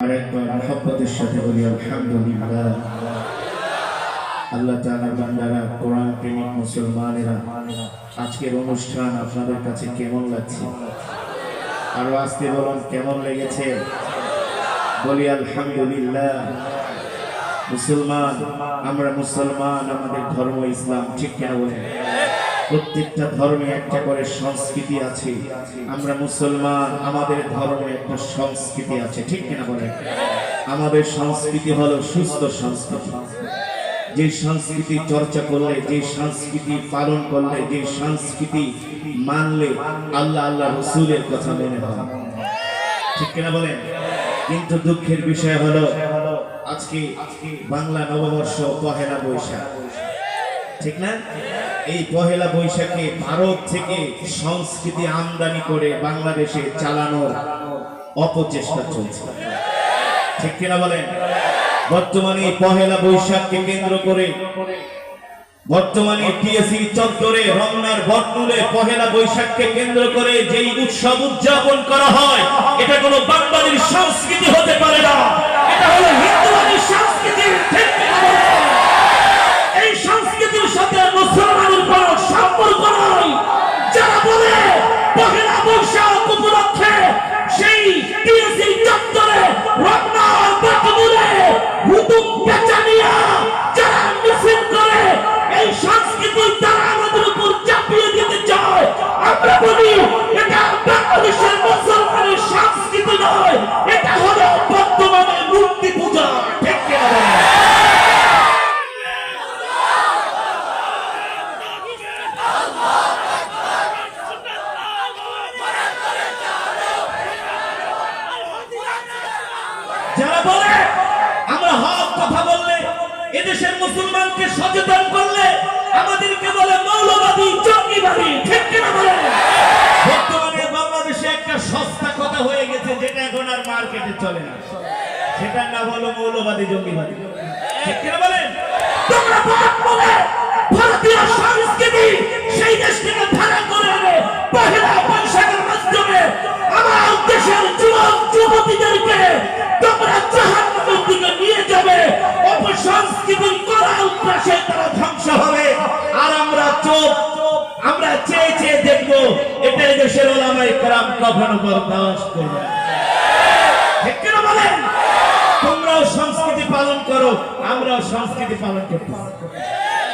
আরেকবার মহব্বতের সাথে বলি, আলহামদুলিল্লাহ। আল্লাহ তাআলা বান্দারা, কোরআন মুসলমানেরা, আজকের অনুষ্ঠান আপনাদের কাছে কেমন লাগছে? আরও আজকে বলুন, কেমন লেগেছে? বলি, আলহামদুলিল্লাহ। মুসলমান, আমরা মুসলমান, আমাদের ধর্ম ইসলাম, ঠিক কেন প্রত্যেকটা ধর্মে একটা করে সংস্কৃতি আছে। আমরা মুসলমান, আমাদের ধর্মে একটা সংস্কৃতি আছে, ঠিক কিনা বলেন? আমাদের সংস্কৃতি হলো সুস্থ সংস্কৃতি। যে সংস্কৃতি চর্চা করলে, যে সংস্কৃতি পালন করলে, যে সংস্কৃতি মানলে, আল্লাহ আল্লাহ রসুলের কথা মনে হয়। ঠিক কিনা বলেন? কিন্তু দুঃখের বিষয় হলো, আজকে বাংলা নববর্ষ পহেলা বৈশাখ। ঠিক না? এই পহেলা বৈশাখে ভারত থেকে সংস্কৃতি আমদানি করে বাংলাদেশে চালানোর অপচেষ্টা চলছে। ঠিক কিনা বলেন? বর্তমানে পহেলা বৈশাখকে কেন্দ্র করে বর্তমানে টিএসি চত্বরে রমনার বটমূলে পহেলা বৈশাখকে কেন্দ্র করে যেই উৎসব উদযাপন করা হয়, এটা কোনো বাঙালির সংস্কৃতি হতে পারে না। যারা বলে, আমরা হক কথা বললে, এদেশের মুসলমানকে সচেতন করলে, আমাদেরকে বলে মৌলবাদী, জঙ্গিবাদী, ঠিক কিনা বলে? বর্তমানে বাংলাদেশে একটা সস্তা কথা হয়ে গেছে, যেটা এখন আর মার্কেটে চলে না। সেটার নাম হলো মৌলবাদী, জঙ্গিবাদী। ঠিক কিনা বলেন কখনো বরদাস্ত করবে। ঠিক কিনা বলেন? তোমরাও সংস্কৃতি পালন করো, আমরাও সংস্কৃতি পালন করতে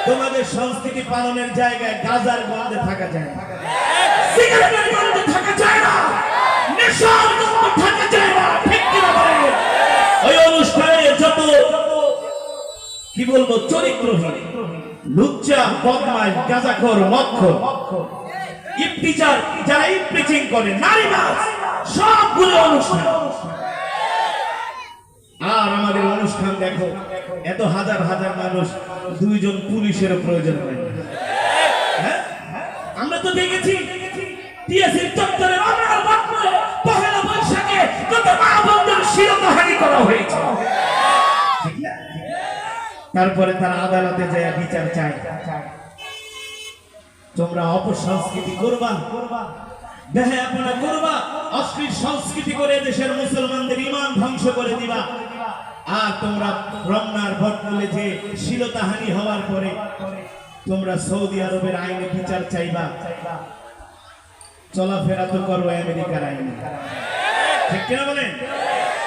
তোমাদের সংস্কৃতি পালনের জায়গায় গাজার গন্ধে থাকা যায় না। সিগারেটের গন্ধে থাকা যায় না। নেশার গন্ধে থাকা যায় না। ঠিক কিনা বলেন? ওই অনুষ্ঠানে যত, কি বলব, চরিত্রহীন, লুচ্চা, বদমাইশ, গাজাখোর মক্ষর যারা করে সবগুলো অনুষ্ঠান। আর আমাদের অনুষ্ঠান দেখো, এত হাজার হাজার মানুষ, দুইজন পুলিশের প্রয়োজন হয় হ্যাঁ? আমরা তো দেখেছি তারপরে তারা আদালতে যায়, বিচার চায়। তোমরা অপসংস্কৃতি করবা। দেহাপনা করবা, অশ্লীল সংস্কৃতি করে দেশের মুসলমানদের ইমান ধ্বংস করে দিবা। আর তোমরা রমনার ভটমূলে যে শিলতাহানি হওয়ার পরে তোমরা সৌদি আরবের আইনে বিচার চাইবা। চলাফেরা তো করো আমেরিকার আইনে। ঠিক কিনা বলেন?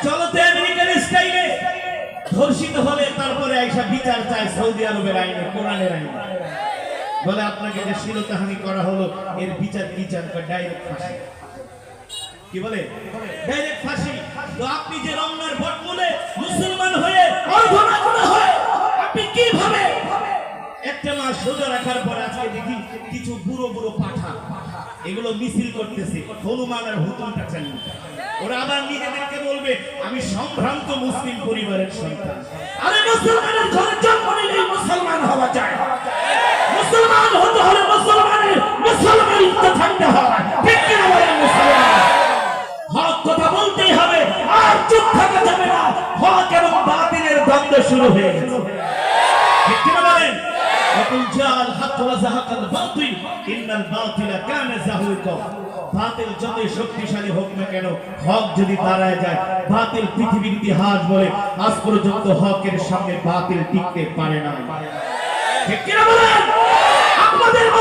চলো তো আমেরিকার স্টাইলে। ধর্ষিত হলে তারপরে আইসা বিচার চায় সৌদি আরবের আইনে, কোরআনের আইনে। বলে আপনাকে যে শিলতাহানি করা হলো, এর বিচার কি চান ডাইরেক্ট ফাঁসি। কি বলে? ডাইরেক্ট ফাঁসি। তো আপনি যে রমনার ভোট মূলে মুসলমান হয়ে অর্ধনাগুনা হয়ে আপনি কীভাবে একটা মাস রোজা রাখার পর আজকে দেখি কিছু বুড়ো বুড়ো পাঠা এগুলো মিছিল করতেছে, হনুমান আর হুতুমটা চান ওরা আবার নিজেদেরকে বলবে, আমি সম্ভ্রান্ত মুসলিম পরিবারের সন্তান। আরে মুসলমানের ঘরে জন্ম নিলেই মুসলমান হওয়া যায়। মুসলমান হতে হলে মুসলমানের মুসলমান ইচ্ছা থাকতে হয় ঠিক কিনা বলেন মুসলমান হক কথা বলতেই হবে আর চুপ থাকা যাবে না হক এবং বাতিলের দ্বন্দ্ব শুরু হয়ে গেছে ঠিক কিনা বলেন وقل جاء الحق وزهق الباطل ان الباطل كان زهوقا বাতিল যতই শক্তিশালী হোক না কেন হক যদি দাঁড়ায় যায় বাতিল পৃথিবীর ইতিহাস বলে আজ পর্যন্ত হকের সামনে বাতিল টিকতে পারে না ঠিক কিনা বলেন আপনাদের মতো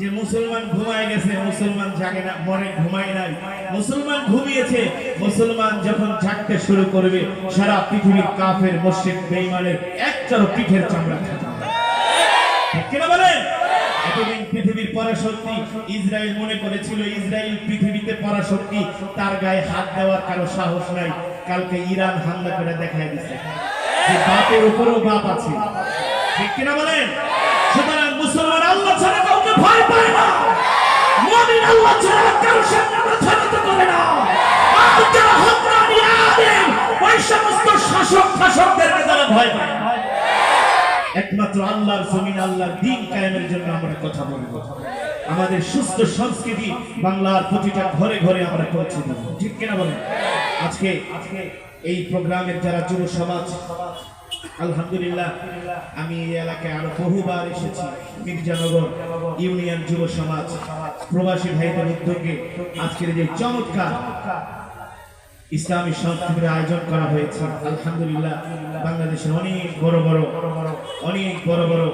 যে মুসলমান ঘুমায় গেছে, মুসলমান জাগে না মনে ঘুমায় নাই। মুসলমান ঘুমিয়েছে, মুসলমান যখন জাগতে শুরু করবে, সারা পৃথিবীর কাফের মসজিদ বেঈমানের একটারও পিঠের চামড়া পরাশক্তি ইসরায়েল মনে করেছিল, ইসরায়েল পৃথিবীতে তার গায়ে হাত দেওয়ার কারও সাহস নাই। কালকে ইরান করে দিছে। বাপের উপরেও বাপ আছে। বলেন? সুতরাং মুসলমান ভয় পায় না। মুমিন আল্লাহ ছাড়া কারোর সামনে মাথা নত করে না। আর যারা হকরানি ওই সমস্ত শাসক শাসকদেরকে তারা ভয় পায়। একমাত্র আল্লাহর জমিন, আল্লাহর দিন কায়েমের জন্য আমরা কথা বলব। আমাদের সুস্থ সংস্কৃতি বাংলার প্রতিটা ঘরে ঘরে আমরা পৌঁছে দেবো। ঠিক কিনা বলেন? আজকে আজকে এই প্রোগ্রামের যারা যুব সমাজ আলহামদুলিল্লাহ, আমি এই এলাকায় আরও বহুবার এসেছি। মির্জানগর ইউনিয়ন যুব সমাজ, প্রবাসী ভাইদের উদ্যোগে আজকের যে চমৎকার ইসলামী সংস্কৃতির আয়োজন করা হয়েছে, আলহামদুলিল্লাহ, বাংলাদেশের অনেক বড় বড়, অনেক বড় বড়